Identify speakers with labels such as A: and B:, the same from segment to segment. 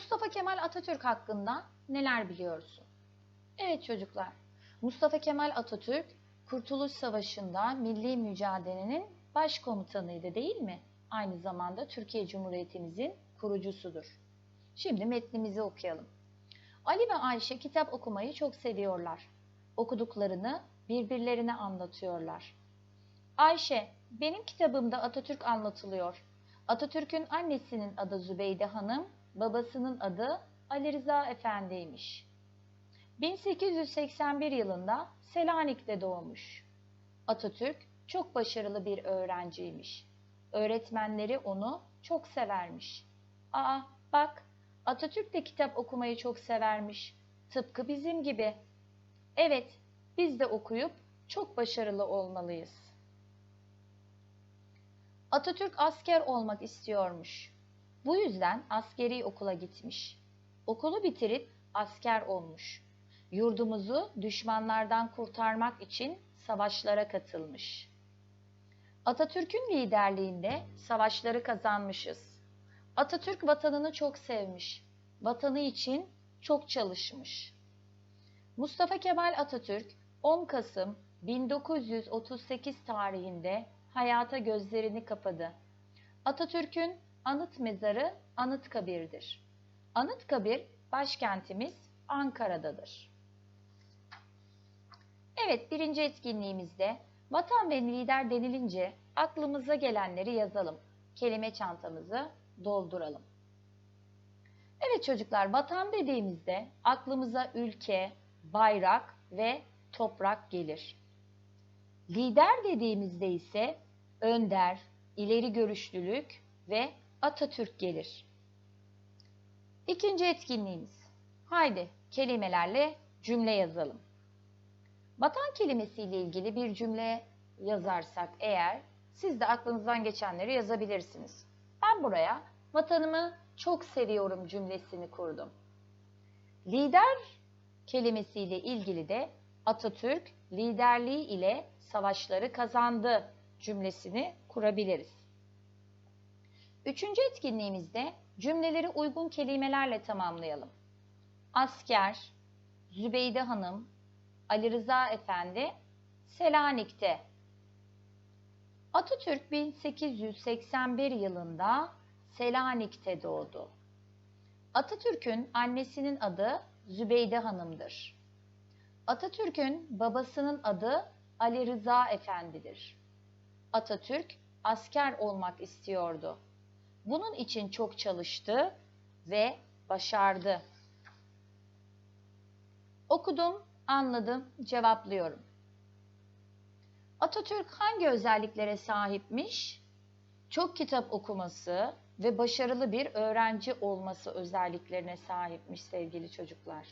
A: Mustafa Kemal Atatürk hakkında neler biliyorsun? Evet çocuklar, Mustafa Kemal Atatürk Kurtuluş Savaşı'nda milli mücadelenin başkomutanıydı değil mi? Aynı zamanda Türkiye Cumhuriyetimizin kurucusudur. Şimdi metnimizi okuyalım. Ali ve Ayşe kitap okumayı çok seviyorlar. Okuduklarını birbirlerine anlatıyorlar. Ayşe, benim kitabımda Atatürk anlatılıyor. Atatürk'ün annesinin adı Zübeyde Hanım, babasının adı Ali Rıza Efendi'ymiş. 1881 yılında Selanik'te doğmuş. Atatürk çok başarılı bir öğrenciymiş. Öğretmenleri onu çok severmiş. Aa bak Atatürk de kitap okumayı çok severmiş. Tıpkı bizim gibi. Evet, biz de okuyup çok başarılı olmalıyız. Atatürk asker olmak istiyormuş. Bu yüzden askeri okula gitmiş. Okulu bitirip asker olmuş. Yurdumuzu düşmanlardan kurtarmak için savaşlara katılmış. Atatürk'ün liderliğinde savaşları kazanmışız. Atatürk vatanını çok sevmiş. Vatanı için çok çalışmış. Mustafa Kemal Atatürk 10 Kasım 1938 tarihinde hayata gözlerini kapadı. Atatürk'ün anıt mezarı Anıtkabir'dir. Anıtkabir başkentimiz Ankara'dadır. Evet birinci etkinliğimizde vatan ve lider denilince aklımıza gelenleri yazalım. Kelime çantamızı dolduralım. Evet çocuklar vatan dediğimizde aklımıza ülke, bayrak ve toprak gelir. Lider dediğimizde ise önder, ileri görüşlülük ve Atatürk gelir. İkinci etkinliğimiz. Haydi kelimelerle cümle yazalım. Vatan kelimesiyle ilgili bir cümle yazarsak eğer siz de aklınızdan geçenleri yazabilirsiniz. Ben buraya vatanımı çok seviyorum cümlesini kurdum. Lider kelimesiyle ilgili de Atatürk liderliği ile savaşları kazandı cümlesini kurabiliriz. Üçüncü etkinliğimizde cümleleri uygun kelimelerle tamamlayalım. Asker, Zübeyde Hanım, Ali Rıza Efendi, Selanik'te. Atatürk 1881 yılında Selanik'te doğdu. Atatürk'ün annesinin adı Zübeyde Hanım'dır. Atatürk'ün babasının adı Ali Rıza Efendi'dir. Atatürk asker olmak istiyordu. Bunun için çok çalıştı ve başardı. Okudum, anladım, cevaplıyorum. Atatürk hangi özelliklere sahipmiş? Çok kitap okuması ve başarılı bir öğrenci olması özelliklerine sahipmiş sevgili çocuklar.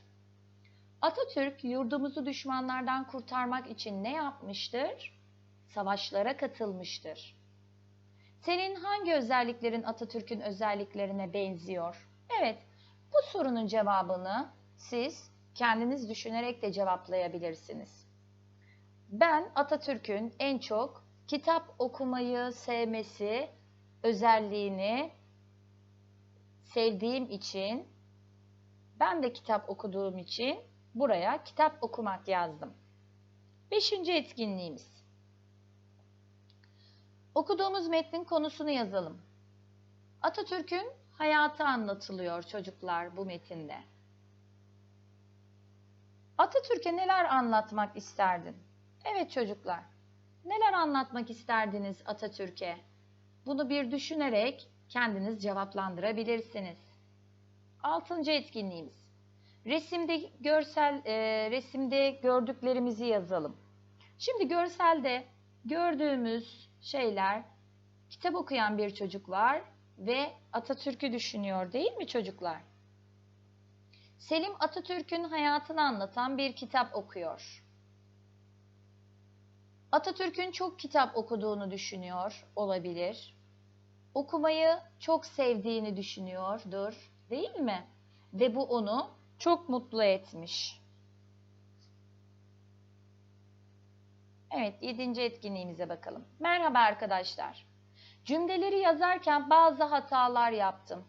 A: Atatürk yurdumuzu düşmanlardan kurtarmak için ne yapmıştır? Savaşlara katılmıştır. Senin hangi özelliklerin Atatürk'ün özelliklerine benziyor? Evet, bu sorunun cevabını siz kendiniz düşünerek de cevaplayabilirsiniz. Ben Atatürk'ün en çok kitap okumayı sevmesi özelliğini sevdiğim için ben de kitap okuduğum için buraya kitap okumak yazdım. Beşinci etkinliğimiz. Okuduğumuz metnin konusunu yazalım. Atatürk'ün hayatı anlatılıyor çocuklar bu metinde. Atatürk'e neler anlatmak isterdin? Evet çocuklar, neler anlatmak isterdiniz Atatürk'e? Bunu bir düşünerek kendiniz cevaplandırabilirsiniz. Altıncı etkinliğimiz. Resimde görsel e, resimde gördüklerimizi yazalım. Şimdi görselde gördüğümüz şeyler kitap okuyan bir çocuk var ve Atatürk'ü düşünüyor değil mi çocuklar? Selim Atatürk'ün hayatını anlatan bir kitap okuyor. Atatürk'ün çok kitap okuduğunu düşünüyor olabilir. Okumayı çok sevdiğini düşünüyordur, değil mi? Ve bu onu çok mutlu etmiş. Evet, yedinci etkinliğimize bakalım. Merhaba arkadaşlar. Cümleleri yazarken bazı hatalar yaptım.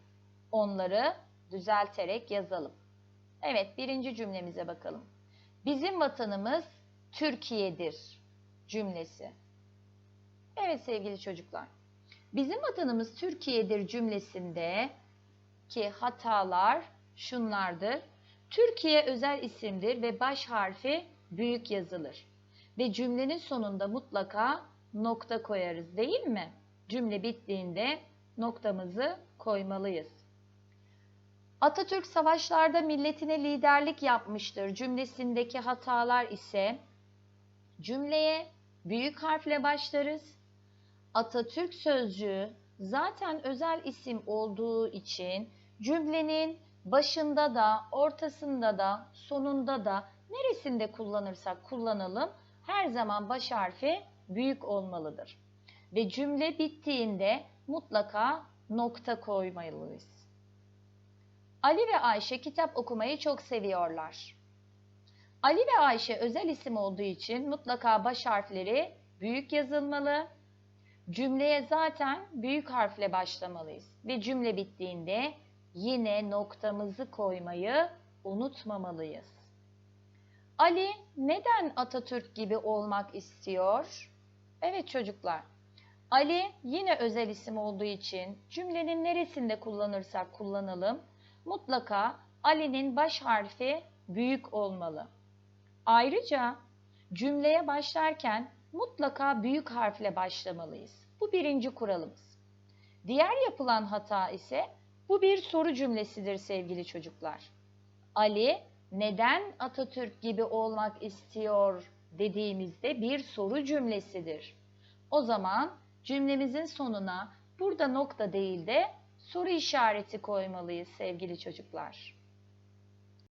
A: Onları düzelterek yazalım. Evet, birinci cümlemize bakalım. Bizim vatanımız Türkiye'dir cümlesi. Evet sevgili çocuklar. Bizim vatanımız Türkiye'dir cümlesinde ki hatalar şunlardır. Türkiye özel isimdir ve baş harfi büyük yazılır. Ve cümlenin sonunda mutlaka nokta koyarız değil mi? Cümle bittiğinde noktamızı koymalıyız. Atatürk savaşlarda milletine liderlik yapmıştır cümlesindeki hatalar ise cümleye büyük harfle başlarız. Atatürk sözcüğü zaten özel isim olduğu için cümlenin başında da, ortasında da, sonunda da neresinde kullanırsak kullanalım her zaman baş harfi büyük olmalıdır. Ve cümle bittiğinde mutlaka nokta koymalıyız. Ali ve Ayşe kitap okumayı çok seviyorlar. Ali ve Ayşe özel isim olduğu için mutlaka baş harfleri büyük yazılmalı. Cümleye zaten büyük harfle başlamalıyız. Ve cümle bittiğinde yine noktamızı koymayı unutmamalıyız. Ali neden Atatürk gibi olmak istiyor? Evet çocuklar. Ali yine özel isim olduğu için cümlenin neresinde kullanırsak kullanalım mutlaka Ali'nin baş harfi büyük olmalı. Ayrıca cümleye başlarken mutlaka büyük harfle başlamalıyız. Bu birinci kuralımız. Diğer yapılan hata ise bu bir soru cümlesidir sevgili çocuklar. Ali neden Atatürk gibi olmak istiyor dediğimizde bir soru cümlesidir. O zaman cümlemizin sonuna burada nokta değil de soru işareti koymalıyız sevgili çocuklar.